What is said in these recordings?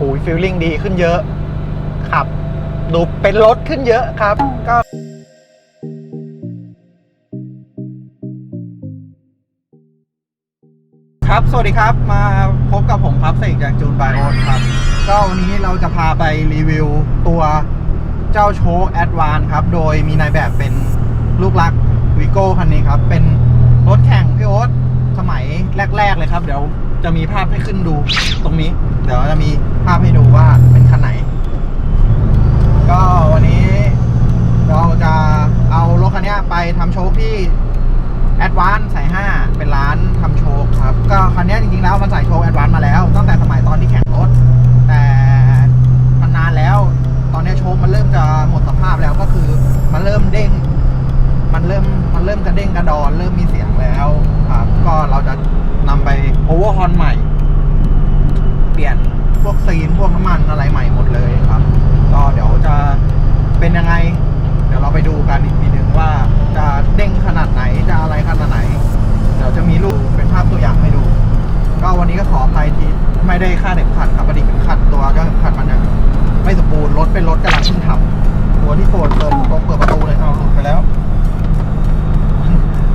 หูฟีลลิ่งดีขึ้นเยอะขับ ดูเป็นรถขึ้นเยอะครับ ก็ครับ สวัสดีครับ มาพบกับผมครับเสกจากจูนบายโอนครับ ก็วันนี้เราจะพาไปรีวิวตัวเจ้าโชคแอดวานครับ โดยมีนายแบบเป็นลูกรักวิโก้คันนี้ครับ เป็นรถแข่งพี่โอ๊ตสมัยแรก ๆ เลยครับ เดี๋ยว จะมีภาพให้ขึ้นดูตรงนี้ เดี๋ยวจะมีภาพให้ดูว่าเป็นคันไหน ก็วันนี้เราจะเอารถคันนี้ไปทำโชคที่แอดวานสาย5เป็นร้านทำโชคครับ ก็คันนี้จริงๆแล้วมันใส่โชคแอดวานมาแล้ว ตั้งแต่สมัยตอนที่แข่งรถ แต่มันนานแล้ว ตอนนี้โชคมันเริ่มจะหมดสภาพแล้วก็คือมันเริ่มเด้ง มันเริ่มมันเริ่มกระเด้งกระดอน เริ่มมีเสียงแล้วครับ ก็เราจะนำไปโอเวอร์ฮอนใหม่ เปลี่ยนพวกซีนพวกน้ำมันอะไรใหม่หมดเลยครับ ก็เดี๋ยวจะเป็นยังไง เดี๋ยวเราไปดูกันอีกทีหนึ่งว่าจะเด้งขนาดไหนจะอะไรขนาดไหน เดี๋ยวจะมีรูปเป็นภาพตัวอย่างให้ดู ก็วันนี้ก็ขออภัยที่ไม่ได้ค่าดเข็มขัดครับพอดีเข็มขัดตัวก็เข็มขัดมันยังไม่สมบูรณ์รถเป็นรถกำลังเพิ่งทำตัวที่โกนเปิดตรงเปิดประตูเลยเอาหลุดไปแล้ว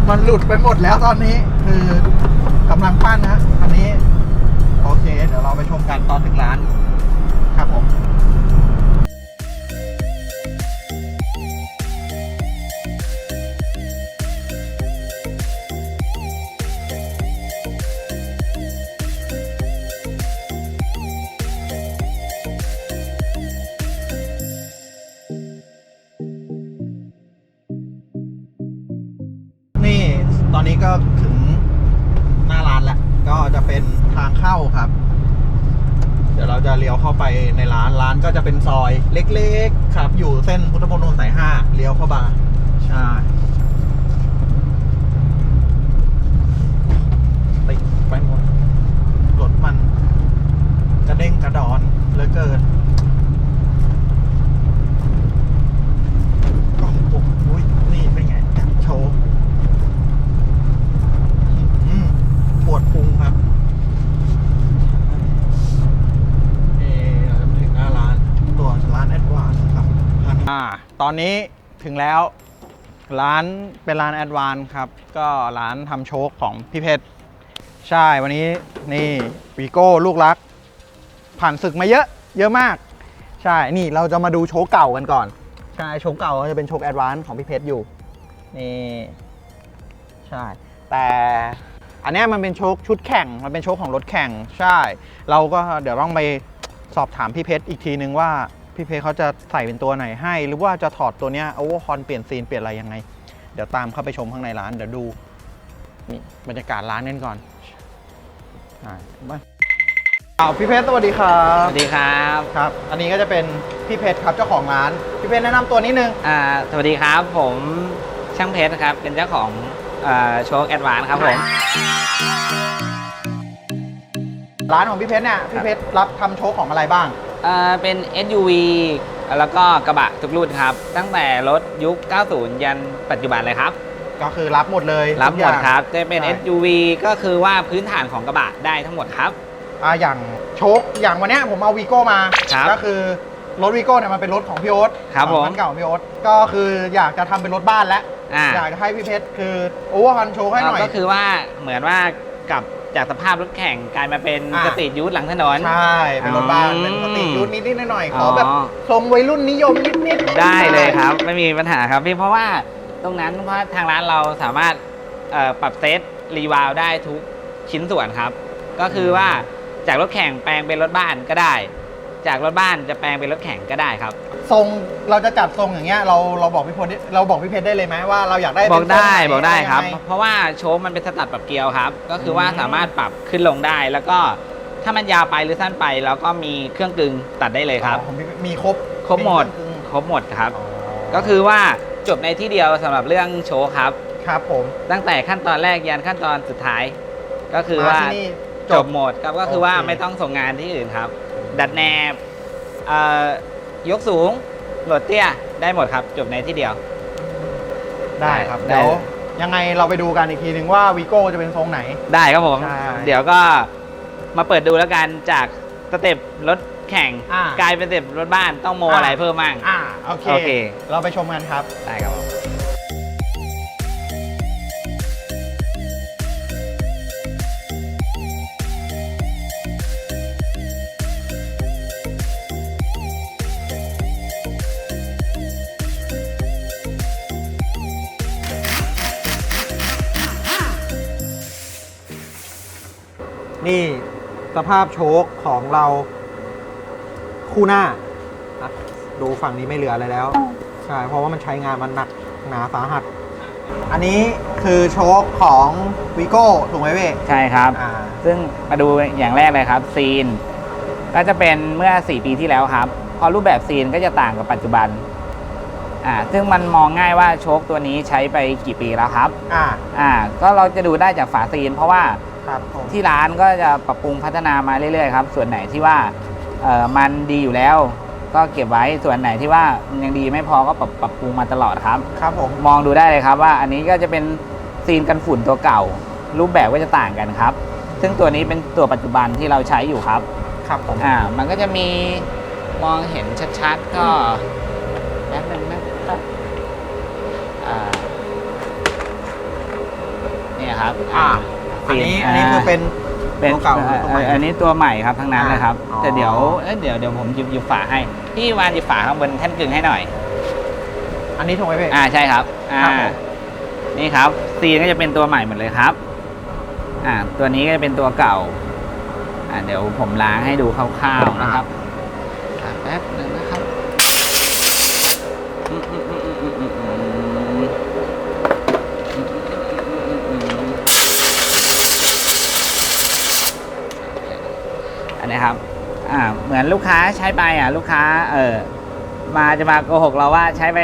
มันห ลุดไปหมดแล้วตอนนี้ คือกำลังปั้นนะฮะอันนี้ โอเค เดี๋ยวเราไปชมกันตอนถึงร้าน ครับผม นี้ก็ถึงหน้าร้านแล้วก็จะเป็นทางเข้าครับ เดี๋ยวเราจะเลี้ยวเข้าไปในร้านร้านก็จะเป็นซอยเล็กๆ ครับ อยู่เส้นพุทธมณฑลสายห้าเลี้ยวเข้ามาใช่ติดไปหมดรถมันกระเด้งกระดอนเหลือเกิน ก็โอ้โหนี่เป็นไงโชว์อืมปวดพุงครับเออเราจะมาถึงหน้าร้านตัวร้านแอดวานครับอ่า ต อนนี้ถึงแล้วร้านเป็นร้านแอดวานครับ ก็ร้านทำโชคของพี่เพชรใช่วันนี้นี่วีโก้ลูกรัก ผ่านศึกมาเยอะ เยอะมาก ใช่นี่เราจะมาดูโชคเก่ากันก่อน ใช่โชคเก่าก็จะเป็นโชคแอดวานของพี่เพชรอยู่ นี่ ใช่ แต่อันนี้มันเป็นโชคชุดแข่ง มันเป็นโชคของรถแข่ง ใช่ เราก็เดี๋ยวต้องไปสอบถามพี่เพชรอีกทีนึงว่า พี่เพชรเขาจะใส่เป็นตัวไหนให้ หรือว่าจะถอดตัวเนี้ยโอเวอร์ฮอนเปลี่ยนซีนเปลี่ยนอะไรยังไง เดี๋ยวตามเข้าไปชมข้างในร้านเดี๋ยวดูนี่บรรยากาศร้านกันก่อนอ่ามาเอาพี่เพชรสวัสดีครับสวัสดีครับครับ อันนี้ก็จะเป็นพี่เพชรครับเจ้าของร้าน พี่เพชรแนะนำตัวนิดนึงอ่าสวัสดีครับผมช่างเพชรนะครับ เป็นเจ้าของโชคแอดวานครับผมร้านของพี่เพชรเนี่ยพี่เพชรรับทำโชว์ของอะไรบ้าง อ่าเป็น SUV แล้วก็กระบะทุกรุ่นครับ ตั้งแต่รถยุค 90 ยันปัจจุบันเลยครับ ก็คือรับหมดเลยรับทุกหอมย่าดงครับจะเป็น ใช่ SUV ก็คือว่าพื้นฐานของกระบะได้ทั้งหมดครับ อ่าอย่างโชคอย่างวันเนี้ยผมเอาวีโก้มา ครับก็คือรถวีโก้เนี่ยมันเป็นรถของพี่โอ๊ตครับของผม นเก่าของพี่โอ๊ตก็คืออยากจะทำเป็นรถบ้านแล้ว อ่าอยากจะให้พี่เพชรคือโอเวอร์ฮันโชว์ให้หน่อย ก็คือว่าเหมือนว่ากลับ จากสภาพรถแข่งกลายมาเป็นอ่าสตรีทยูทหลังถนน ใช่ เป็นรถบ้านอืมเป็นสตรีทยูทนิดๆหน่อยๆขอออแบบทรงวัยรุ่นนิยมนิดๆได้เลยครับ ไม่มีปัญหาครับพี่เพราะว่าตรงนั้นเพราะทางร้านเราสามารถเอ่อปรับเซตรีวาลได้ทุกชิ้นส่วนครับ ก็คือว่าจากรถแข่งแปลงเป็นรถบ้านก็ได้ จากรถบ้านจะแปลงเป็นรถแข่งก็ได้ครับ ทรงเราจะจัดทรงอย่างเงี้ยเราเราบอกพี่พลได้เราบอกพี่เพชรได้เลยไหมว่าเราอยากได้บอกได้เป็นทรงหนบอกได้ครับ ยังง เพราะว่าโชว์มันเป็นสตัดปรับเกลียวครับ ก็คือว่าอืม สามารถปรับขึ้นลงได้ แล้วก็ถ้ามันยาวไปหรือสั้นไปเราก็มีเครื่องกลึงตัดได้เลยครับ อ๋อของพี่มีครบครบหมด เครื่องครบหมดครับอ๋อก็คือว่าจบในที่เดียวสำหรับเรื่องโชว์ครับ ครับผมตั้งแต่ขั้นตอนแรกยันขั้นตอนสุดท้าย ก็คือว่ามาที่นี่ จบหมดครับก็คือว่าโอเค ไม่ต้องส่งงานที่อื่นครับ ดัดแนบเอ่อยกสูงโหลดเตี้ยได้หมดครับ จบในที่เดียว ได้ครับได้เดี๋ยวยังไงเราไปดูกันอีกทีนึงว่าวีโก้จะเป็นทรงไหน ได้ครับผมใช่เดี๋ยวก็มาเปิดดูแล้วกันจากสเต็ปรถแข่งอ่ากลายเป็นเสร็จรถบ้านต้องโมอ่าอะไรเพิ่มมั่งอ่าโอเคโอเค เราไปชมกันครับ ได้ครับผม นี่สภาพโชคของเราคู่หน้าอะดูฝั่งนี้ไม่เหลืออะไรแล้ว ใช่ เพราะว่ามันใช้งานมันหนักหนาสาหัส อันนี้คือโชคของวิโก้ถูกไหมเว้ใช่ครับ อ่า ซึ่งมาดูอย่างแรกเลยครับซีน ก็จะเป็นเมื่อ 4 ปีที่แล้วครับเพอรูปแบบซีนก็จะต่างกับปัจจุบันอ่าซึ่งมันมองง่ายว่าโชคตัวนี้ใช้ไปกี่ปีแล้วครับ อ่า อ่าก็เราจะดูได้จากฝาซีน เพราะว่า ครับผมที่ร้านก็จะปรับปรุงพัฒนามาเรื่อยๆครับ ส่วนไหนที่ว่าเออมันดีอยู่แล้ว ก็เก็บไว้ ส่วนไหนที่ว่ามันยังดีไม่พอก็ปรับปรับปรุงมาตลอดครับ ครับผมมองดูได้เลยครับว่าอันนี้ก็จะเป็นซีนกันฝุ่นตัวเก่า รูปแบบก็จะต่างกันครับ ซึ่งตัวนี้เป็นตัวปัจจุบันที่เราใช้อยู่ครับ ครับผมอ่า มันก็จะมีมองเห็นชัดๆก็แป๊บนึงนะครับอ่าเนี่ยครับ อ่า อันนี้อันนี้คือเป็นเป็นตัวเก่าหรือตัวใหม่เอ่ออันนี้ตัวใหม่ครับทั้งนั้นเลยครับอ๋อแต่เดี๋ยวเอ้ยเดี๋ยวเดี๋ยวผมหยิบหยิบฝาให้พี่วานหยิบฝาข้างบนแท่นกึ่งให้หน่อย อันนี้ถูกไหมเว้อ่าใช่ครับ อ่า ครับผม นี่ครับซีนก็จะเป็นตัวใหม่หมดเลยครับ อ่า ตัวนี้ก็จะเป็นตัวเก่า อ่าเดี๋ยวผมล้างให้ดูคร่าวๆนะครับอ่าแป๊บหนึงนะครับ นนี้ครับอ่าเหมือนลูกค้าใช้ไปอะลูกค้าเออมาจะมาโกหกเราว่าใช้ไป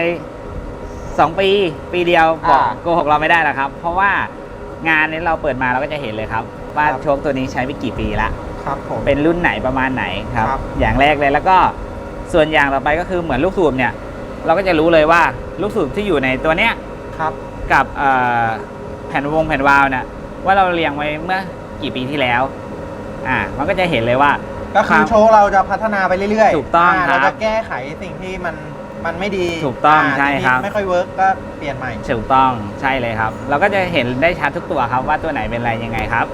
สองปี ปีเดียวบอกอ่าโกหกเราไม่ได้หรอกครับ เพราะว่างานนี้เราเปิดมาเราก็จะเห็นเลยครับ ว่าครับ โชคตัวนี้ใช้ไปกี่ปีละ ครับผม เป็นรุ่นไหนประมาณไหนครับ ครับ อย่างแรกเลยแล้วก็ส่วนอย่างต่อไปก็คือเหมือนลูกสูบเนี่ย เราก็จะรู้เลยว่าลูกสูบที่อยู่ในตัวเนี้ยครับกับเอ่อแผ่นวงแผ่นวาล์วเนี่ยว่าเราเรียงไว้เมื่อกี่ปีที่แล้ว อ่ามันก็จะเห็นเลยว่า ก็คือโชว์เราจะพัฒนาไปเรื่อยๆถูกต้องาครับเราจะแก้ไขสิ่งที่มันมันไม่ดีถูกต้องาใช่ที่ครับ ไม่ค่อยเวิร์กก็เปลี่ยนใหม่ ถูกต้องใช่เลยครับ เราก็จะเห็นได้ชัดทุกตัวครับว่าตัวไหนเป็นอะไรยังไงครับ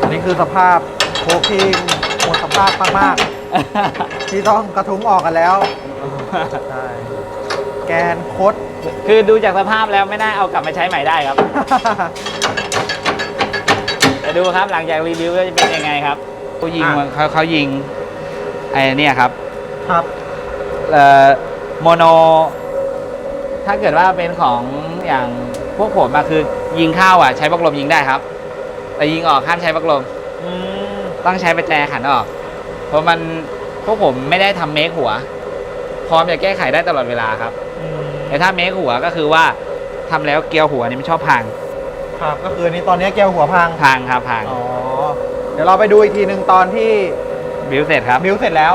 อันนี้คือสภาพโคกที่หมดสภาพมากๆที่ต้องกระทุ้งออกกันแล้วใช่แกนคด คือดูจากสภาพแล้วไม่น่าเอากลับมาใช้ใหม่ได้ครับแต่ ดูครับหลังจากรีวิวก็จะเป็นยังไงครับเขายิงอะ เขาเขายิงไอ้เนี่ยครับครับ เอ่อโมโน ถ้าเกิดว่าเป็นของอย่างพวกผมอะคือยิงเข้าอะใช้บักลมยิงได้ครับ แต่ยิงออกห้ามใช้บักลม อืมต้องใช้ประแจขันออก เพราะมันพวกผมไม่ได้ทำเมคหัว พร้อมจะแก้ไขได้ตลอดเวลาครับ อืมแต่ถ้าเมคหัวก็คือว่าทำแล้วเกลียวหัวนี่มันชอบพัง ครับก็คือนี่ตอนนี้แก้วหัวพังพังครับพังอ๋อเดี๋ยวเราไปดูอีกทีหนึ่งตอนที่บิวเสร็จครับบิวเสร็จแล้ว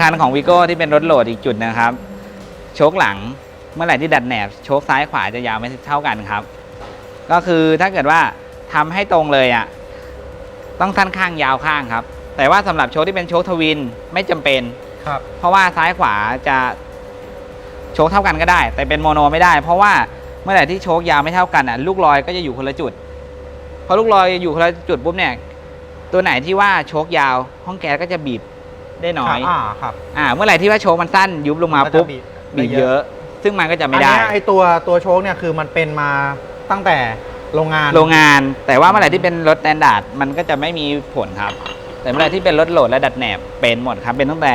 คันของวิโก้ที่เป็นรถโหลดอีกจุดนะครับ โชคหลังเมื่อไหร่ที่ดัดแหนบ โชคซ้ายขวาจะยาวไม่เท่ากันครับ ก็คือถ้าเกิดว่าทำให้ตรงเลยอะต้องสั้นข้างยาวข้างครับ แต่ว่าสำหรับโชคที่เป็นโชคทวินไม่จำเป็น ครับเพราะว่าซ้ายขวาจะโชคเท่ากันก็ได้ แต่เป็นโมโนไม่ได้ เพราะว่าเมื่อไหร่ที่โชคยาวไม่เท่ากันอะลูกลอยก็จะอยู่คนละจุดพอลูกลอยอยู่คนละจุดปุ๊บเนี่ยตัวไหนที่ว่าโชคยาว ห้องแก๊สก็จะบีบได้น้อยอ่าครับอ่าเมื่อไหร่ที่ว่าโชคมันสั้นยุบลงมาปุ๊บก็จะบีบเยอะ ซึ่งมันก็จะไม่ได้ อันเนี้ยไอตัวตัวโชคเนี่ยคือมันเป็นมาตั้งแต่โรงงาน โรงงานแต่ว่าเมื่อไหร่ที่เป็นรถสแตนดาร์ดมันก็จะไม่มีผลครับ แต่เมื่อไหร่ที่เป็นรถโหลดและดัดแหนบเป็นหมดครับ เป็นตั้งแต่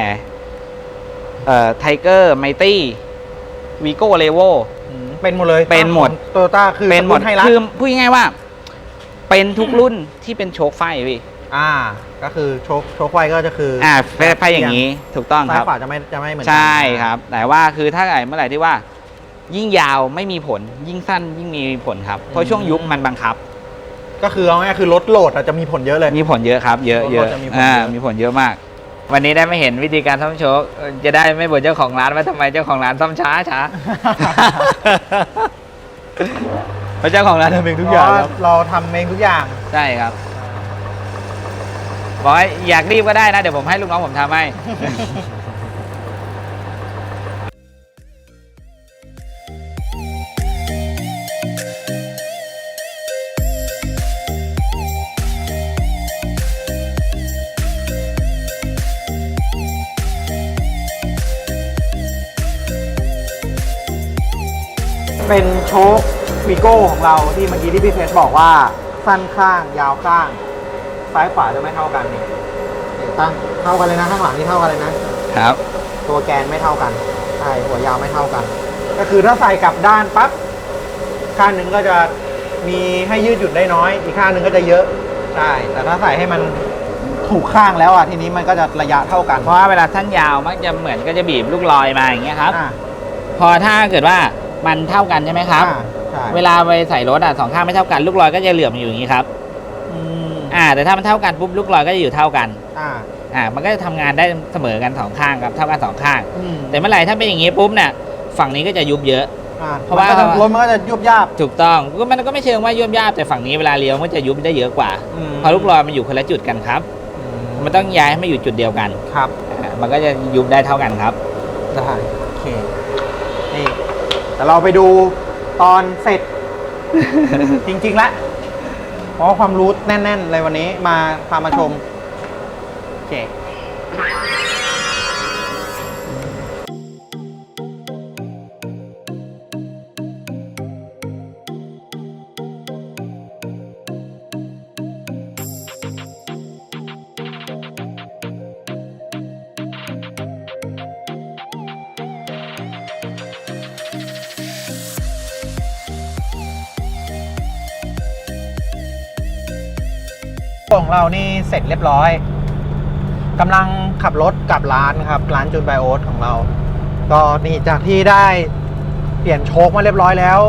เอ่อไทเกอร์ไมตี้วีโก้เลโวอืมเป็นหมดเลย เป็นหมดโตโยต้าคือเป็นหมดให้รักคือพูดง่ายๆว่า เป็นทุกรุ่นที่เป็นโชคไฟพี่อ่า ก็คือโชคโชคไฟก็จะคือออ่าไฟไฟอย่างนี้ถูกต้องซ้าคยรับขวาจะไม่จะไม่เหมือนกัใช่ครับ แต่ว่าคือถ้าไหนเมื่อไหร่ที่ว่า ยิ่งยาวไม่มีผลยิ่งสั้นยิ่งมีผลครับ เพราะช่วงยุบมันบังคับ ก็คือเอาง่ายๆคือรถโหลดอะจะมีผลเยอะเลย มีผลเยอะครับ เยอะรถเยรอะถจะมีผลอ่าเยอะมีผลเยอะมาก วันนี้ได้ไม่เห็นวิธีการซ่อมโชคจะได้ไม่บ่นเจ้าของร้านว่าทำไมเจ้าของร้านซ่อมช้าช้า เพราะเจ้าของร้านทำเองทุกอย่างครับเราทำเองทุกอย่างใช่ครับบอกให้อยากรีบก็ได้นะ เดี๋ยวผมให้ลูกน้องผมทำให้ เป็นโชควีโก้ของเราที่เมื่อกี้ที่พี่เพชรบอกว่าสั้นข้างยาวข้าง ซ้ายขวาจะไม่เท่ากันนี่นี่ตั้งเท่ากันเลยนะข้างหลังนี่เท่ากันเลยนะครับ ตัวแกนไม่เท่ากันใช่หัวยาวไม่เท่ากัน ก็คือถ้าใส่กลับด้านปั๊บข้างหนึ่งก็จะมีให้ยืดหยุ่นได้น้อย อีกข้างหนึ่งก็จะเยอะใช่แต่ถ้าใส่ให้มันถูกข้างแล้วอะทีนี้มันก็จะระยะเท่ากันเพราะว่าเวลาท่านยาวมักจะเหมือนก็จะบีบลูกลอยมาอย่างเงี้ยครับอ่าพอถ้าเกิดว่า มันเท่ากันใช่ไหมครับ อ่าใช่เวลาไปใส่รถอะสองข้างไม่เท่ากันลูกลอยก็จะเหลื่อมอยู่อย่างนี้ครับอืมอ่าแต่ถ้ามันเท่ากันปุ๊บลูกลอยก็จะอยู่เท่ากันอ่าอ่ามันก็จะทำงานได้เสมอกันสองข้างครับเท่ากันสองข้าง อืมแต่เมื่อไหร่ถ้าเป็นอย่างนี้ปุ๊บเนี่ยฝั่งนี้ก็จะยุบเยอะ อ่าเพราะว่านก็จรถมันก็จะยุบยาบถูกต้องก็มันก็ไม่เชิงว่ายุบยาบแต่ฝั่งนี้เวลาเลี้ยวมันจะยุบได้เยอะกว่าอืมเพราะลูกลอยมันอยู่คนละจุดกันครับอืมมันต้องย้ายให้มาอยู่จุดเดียวกันครับ อ่ามันก็จะยุบได้เท่ากันครับ ได้โอเคนี่ แต่เราไปดูตอนเสร็จ จริงๆแล้วเพราะความรู้แน่นๆเลยวันนี้มาพามาชมโอเค ของเรานี่เสร็จเรียบร้อยกำลังขับรถกลับร้านครับ ร้านจูนไบโอสของเรา ก็นี่จากที่ได้เปลี่ยนโชคมาเรียบร้อยแล้ว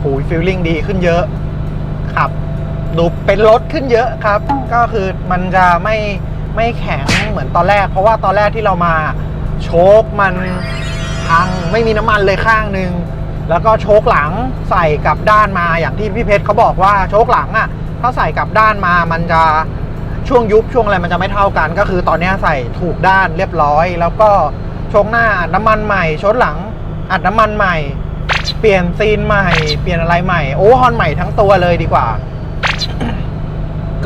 หูฟีลลิ่งดีขึ้นเยอะขับดูเป็นรถขึ้นเยอะครับ ก็คือมันจะไม่ไม่แข็งเหมือนตอนแรก เพราะว่าตอนแรกที่เรามาโชคมันพังไม่มีน้ำมันเลยข้างหนึ่งแล้วก็โชคหลังใส่กับด้านมาอย่างที่พี่เพชรเขาบอกว่าโชคหลังอะ ถ้าใส่กลับด้านมามันจะช่วงยุบช่วงอะไรมันจะไม่เท่ากัน ก็คือตอนนี้ใส่ถูกด้านเรียบร้อย แล้วก็ชคหน้าอัดน้ำมันใหม่ชคหลังอัดน้ำมันใหม่ เปลี่ยนซีนใหม่ เปลี่ยนอะไรใหม่โอ้ฮอนใหม่ทั้งตัวเลยดีกว่า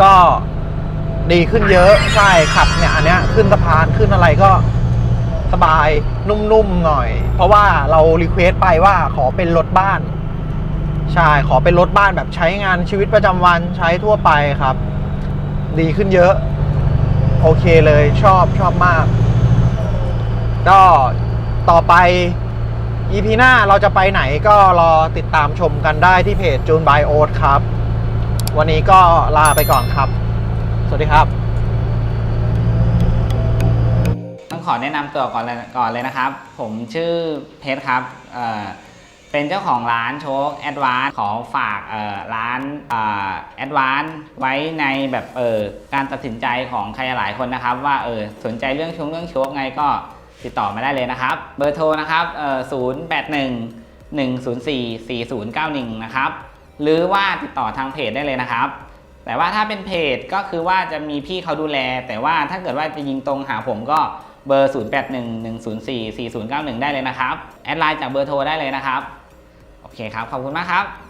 ก็ดีขึ้นเยอะใช่ขับเนี่ยอันเนี้ยขึ้นสะพานขึ้นอะไรก็สบายนุ่มๆหน่อย เพราะว่าเรารีเควสไปว่าขอเป็นรถบ้าน ใช่ขอเป็นรถบ้านแบบใช้งานชีวิตประจำวันใช้ทั่วไปครับ ดีขึ้นเยอะ โอเคเลยชอบชอบมาก ก็ต่อไป EP หน้าเราจะไปไหนก็รอติดตามชมกันได้ที่เพจจูนบายโอ๊ตครับ วันนี้ก็ลาไปก่อนครับ สวัสดีครับ ต้องขอแนะนำตัวก่อนเลยก่อนเลยนะครับ ผมชื่อเพชรครับเอ่อ เป็นเจ้าของร้านโชคแอดวานขอฝากร้านแอดวานไว้ในแบบเออการตัดสินใจของใครหลายคนนะครับ ว่าเออสนใจเรื่องชงเรื่องโชคไงก็ติดต่อมาได้เลยนะครับ เบอร์โทรนะครับเอ่อ0 8 1 1 0 4 4 0 9 1นะครับ หรือว่าติดต่อทางเพจได้เลยนะครับ แต่ว่าถ้าเป็นเพจก็คือว่าจะมีพี่เขาดูแล แต่ว่าถ้าเกิดว่าจะยิงตรงหาผมก็เบอร์ 0811044091 ได้เลยนะครับ แอดไลน์จากเบอร์โทรได้เลยนะครับ เคครับ ขอบคุณมากครับ